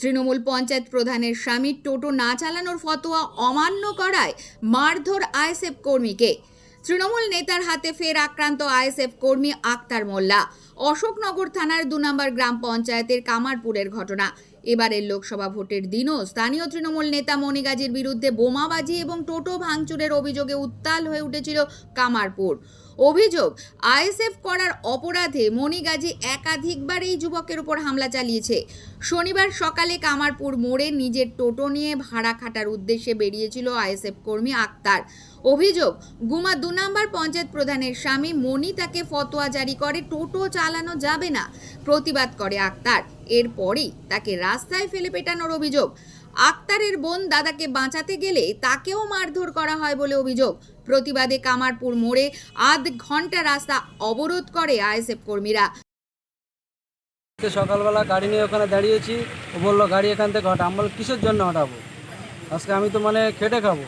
তৃণমূল পঞ্চায়েত প্রধানের স্বামী টোটো না চালানোর ফতোয়া অমান্য করায় মারধর আইএসএফ কর্মীকে। তৃণমূল নেতার হাতে ফের আক্রান্ত আইএসএফ কর্মী আক্তার মোল্লা। অশোকনগর থানার দু নম্বর গ্রাম পঞ্চায়েতের কামারপুরের ঘটনা। এবারের লোকসভা ভোটের দিনও স্থানীয় তৃণমূল নেতা মণিগাজীর বিরুদ্ধে বোমাবাজি এবং টোটো ভাঙচুরের অভিযোগে উত্তাল হয়ে উঠেছিল কামারপুর। অভিযোগ, আইএসএফ করার অপরাধে মণিগাজী একাধিকবার এই যুবকের উপর হামলা চালিয়েছে। শনিবার সকালে কামারপুর মোড়ে নিজের টোটো নিয়ে ভাড়া খাটার উদ্দেশ্যে বেরিয়েছিল আইএসএফ কর্মী আক্তার। অভিযোগ, গুমা দু নম্বর পঞ্চায়েত প্রধানের স্বামী মণি তাকে ফতোয়া জারি করে, টোটো চালানো যাবে না, প্রতিবাদ করে আক্তার। এরপরই তাকে রাস্তায় ফেলে পেটানোর অভিযোগ। আক্তারের বোন দাদাকে বাঁচাতে গেলে তাকেও মারধর করা হয় বলে অভিযোগ। প্রতিবাদে কামারপুর মোড়ে আধ ঘণ্টা রাস্তা অবরোধ করে আইএসএফ কর্মীরা। সকালবেলা গাড়ি নিয়ে ওখানে দাঁড়িয়েছি, ও বলল, গাড়ি এখান থেকে হটা আমি কিসের জন্য হটাবো? আজকে আমি তো মানে খেটে খাব।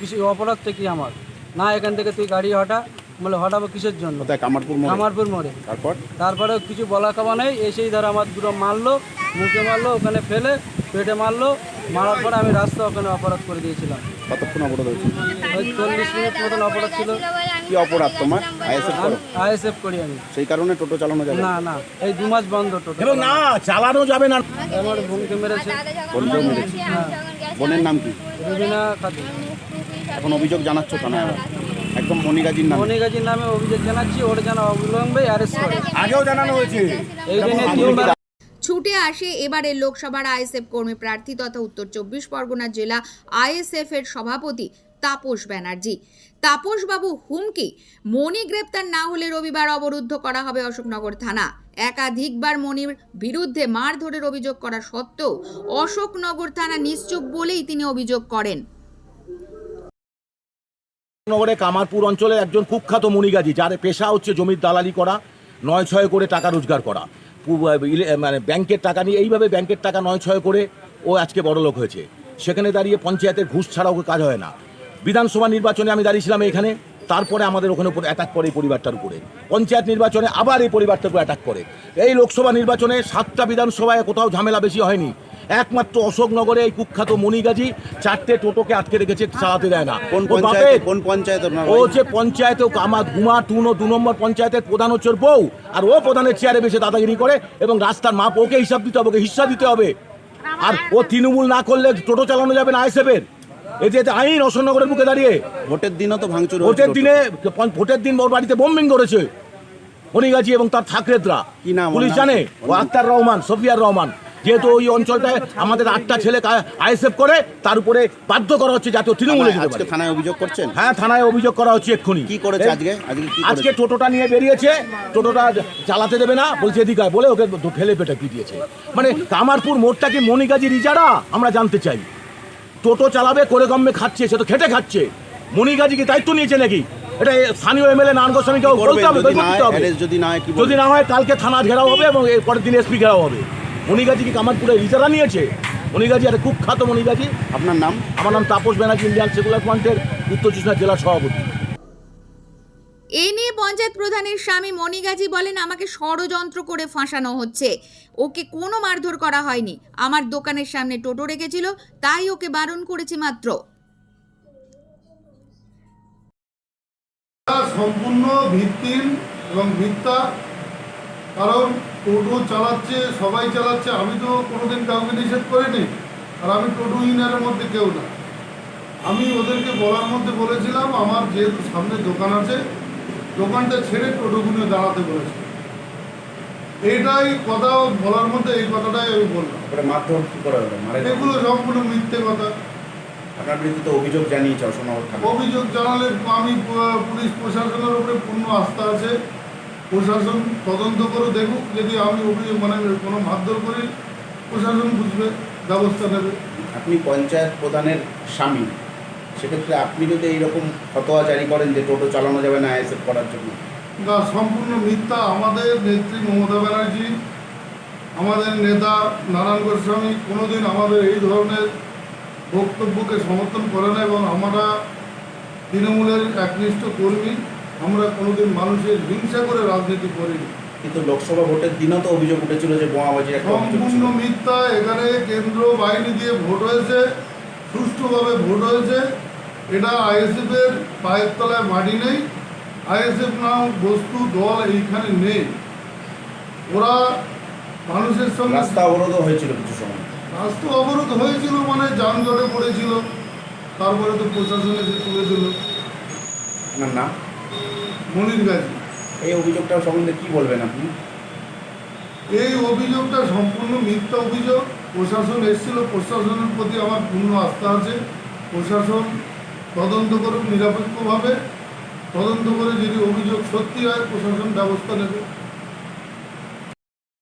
কিছু অপরাধটা কি আমার? না এখান থেকে তুই গাড়ি হটা বলে হটাবো কিসের জন্য? কামারপুর মোড়ে। কামারপুর মোড়ে। তারপর? তারপরে কিছু বলা খাওয়া নেই এসেই ধর আমার দুটো মারলো মুখে মারলো ওখানে ফেলে পেটে মারলো মারার পরে আমি রাস্তা ওখানে অপরাধ করে দিয়েছিলাম। কতক্ষণ অপরাধ হয়েছিল ওই চল্লিশ মিনিট মতন অপরাধ ছিল। কি অপরাধ তোমার? আইএসএফ করো। আইএসএফ করি আমি। সেই কারণে টোটো চালানো যাবে? না না এই দু মাস বন্ধ টোটো না চালানো। যাবে না। আমার বোনকে মেরেছে। বোনকেও মেরেছে। বোনের নাম কি? রবিনা খাতুন। এখন অভিযোগ জানাচ্ছ থানায়। একদম মনিগাজির নাম। মনিগাজীর নামে অভিযোগ জানাচ্ছি ওর যেন অবিলম্বে অ্যারেস্ট করে। আগেও জানানো হয়েছে। এই জন্য তিনবার ছুটে আসে এবারের লোকসভার আইএসএফ কর্মী প্রার্থী তথা উত্তর চব্বিশ পরগনা জেলা আইএসএফ এর সভাপতি তাপস ব্যানার্জি। তাপসবাবু হুমকি? মণি গ্রেপ্তার না হলে রবিবার অবরুদ্ধ করা হবে অশোকনগর থানা। একাধিকবার মনির বিরুদ্ধে মারধরের অভিযোগ করা সত্ত্বেও অশোকনগর থানা নিশ্চুপ বলেই তিনি অভিযোগ করেন। নগরে কামারপুর অঞ্চলে একজন কুখ্যাত মণিগাজী যার পেশা হচ্ছে জমির দালালি করা নয় ছয় করে টাকা রোজগার করা। মানে ব্যাংকের টাকা নিয়ে, এইভাবে ব্যাংকের টাকা নয় ছয় করে ও আজকে বড় লোক হয়েছে। সেখানে দাঁড়িয়ে পঞ্চায়েতের ঘুষ ছাড়া ওকে কাজ হয় না। বিধানসভা নির্বাচনে আমি দাঁড়িয়েছিলাম এখানে, তারপরে আমাদের ওখানে উপর অ্যাটাক করে এই পরিবারটার উপরে। পঞ্চায়েত নির্বাচনে আবার এই পরিবারটার উপর অ্যাটাক করে। এই লোকসভা নির্বাচনে সাতটা বিধানসভায় কোথাও ঝামেলা বেশি হয়নি। একমাত্র অশোকনগরে এই কুখ্যাত মণিগাজী চারটে টোটোকে আটকে রেখেছে চালাতে দেয় না। কোন পঞ্চায়েত কোন পঞ্চায়েত ও? হচ্ছে পঞ্চায়েতে আমার গুমা টুন দু নম্বর পঞ্চায়েতের প্রধান হচ্ছে বউ। আর ও প্রধানের চেয়ারে বসে দাদাগিরি করে এবং রাস্তার মাপ ওকে হিসাব দিতে হবে ওকে হিস্সা দিতে হবে। আর ও তৃণমূল না করলে টোটো চালানো যাবে না আইসেফের এই যে আইন অশোকনগরের বুকে দাঁড়িয়ে। ভোটের দিনও তো ভাঙচুর ভোটের দিনে ভোটের দিন ওর বাড়িতে বোম্বিং করেছে। মনিগাছি এবং তার থাকরেদরা। কি নাম ওর পুলিশ জানে? ও আক্তার রহমান সফিয়ার রহমান। যেহেতু ওই অঞ্চলটায় আমাদের আটটা ছেলে আইএসএফ করে তার উপরে বাধ্য করা হচ্ছে যাতে তৃণমূলে আজকে থানায় অভিযোগ করছেন? হ্যাঁ থানায় অভিযোগ করা হচ্ছে এক্ষুনি। কি করেছে আজকে? আজকে টোটোটা নিয়ে বেরিয়েছে টোটোটা চালাতে দেবে না বলছে এদিকে বলে ওকে ফেলে পেটে পিটিয়েছে। মানে কামারপুর মোড়টা কি মনিগাজির ইজারা আমরা জানতে চাই। টোটো চালাবে করে গম্মে খাচ্ছে সে তো খেটে খাচ্ছে। মনিগাজি কি দায়িত্ব নিয়েছে নাকি? এটা স্থানীয় এমএলএ নারায়ণ গোস্বামীকে বলতে হবে যদি না হয়, কালকে থানা ঘেরাও হবে এবং পরের দিন এসপি ঘেরাও হবে। মনিগাজি কি কামারপুরে ইজারা নিয়েছে? মনিগাজি একটা কুখ্যাত মনিগাজি আপনার নাম? আমার নাম তাপস ব্যানার্জি ইন্ডিয়ান সেকুলার ফ্রন্টের উত্তর চব্বিশ পরগনা জেলার সভাপতি। এ নিয়ে পঞ্চায়েত প্রধানের স্বামী মণিগাজী বলেন আমাকে ষড়যন্ত্র করে ফাঁসানো হচ্ছে। ওকে কোনো মারধর করা হয়নি। আমার দোকানের সামনে টোটো রেখেছিল তাই ওকে বারণ করেছি মাত্র। সম্পূর্ণ ভিত্তিহীন এবং মিথ্যা কারণ টোটো চালাচ্ছে সবাই চালাচ্ছে আমি তো কোনোদিন কাউকে নিষেধ করিনি আর আমি টোটো ইউনিয়নের মধ্যে কেউ না। আমি ওদেরকে বলার মধ্যে বলেছিলাম আমার যেহেতু সামনে দোকান আছে দোকানটা ছেড়ে টোটোগুলো দাঁড়াতে বলেছি। এইটাই কথা বলার মধ্যে এই কথাটাই আমি বললাম। মারধর কি করে হলো? এগুলো সম্পূর্ণ মিথ্যে কথা। আপনার বিরুদ্ধে তো অভিযোগ জানিয়েছে অভিযোগ জানালে আমি পুলিশ প্রশাসনের উপরে পূর্ণ আস্থা আছে। প্রশাসন তদন্ত করে দেখুক যদি আমি অভিযোগ মানে কোনো মারধর করি প্রশাসন বুঝবে ব্যবস্থা নেবে। আপনি পঞ্চায়েত প্রধানের স্বামী সেক্ষেত্রে আপনি যদি এইরকম ফতোয়া জারি করেন যে টোটো চালানো যাবে না আইএসএফ করার জন্য? না সম্পূর্ণ মিথ্যা আমাদের নেত্রী মমতা ব্যানার্জি আমাদের নেতা নারায়ণ গোস্বামী কোনোদিন আমাদের এই ধরনের বক্তব্যকে সমর্থন করে না এবং আমরা তৃণমূলের একনিষ্ঠ কর্মী। আমরা কোনোদিন মানুষের হিংসা করে রাজনীতি করিনি। কিন্তু লোকসভা ভোটের দিনও তো অভিযোগ উঠেছিল যে অভিযোগ সম্পূর্ণ মিথ্যা। এখানে কেন্দ্র বাহিনী দিয়ে ভোট হয়েছে সুষ্ঠুভাবে ভোট হয়েছে। এটা আইএসএফ এর পায়ের তলায় মাটি নেই। আইএসএফ নাম বস্তু দল এইখানে নেই। ওরা মানুষের সঙ্গে রাস্তা অবরোধ হয়েছিল কিছু সময়। রাস্তা অবরোধ হয়েছিল মানে যানজটে পড়েছিল। তারপরে তো প্রশাসন এসে তুলে দিল। নাম মনির গাজী এই অভিযোগটা সম্বন্ধে কি বলবেন আপনি? এই অভিযোগটা সম্পূর্ণ মিথ্যা অভিযোগ। প্রশাসন এসেছিল প্রশাসনের প্রতি আমার পূর্ণ আস্থা আছে। প্রশাসন তদন্ত করুক নিরপেক্ষভাবে। তদন্ত করে যদি অভিযোগ সত্যি হয় প্রশাসন ব্যবস্থা নেবে।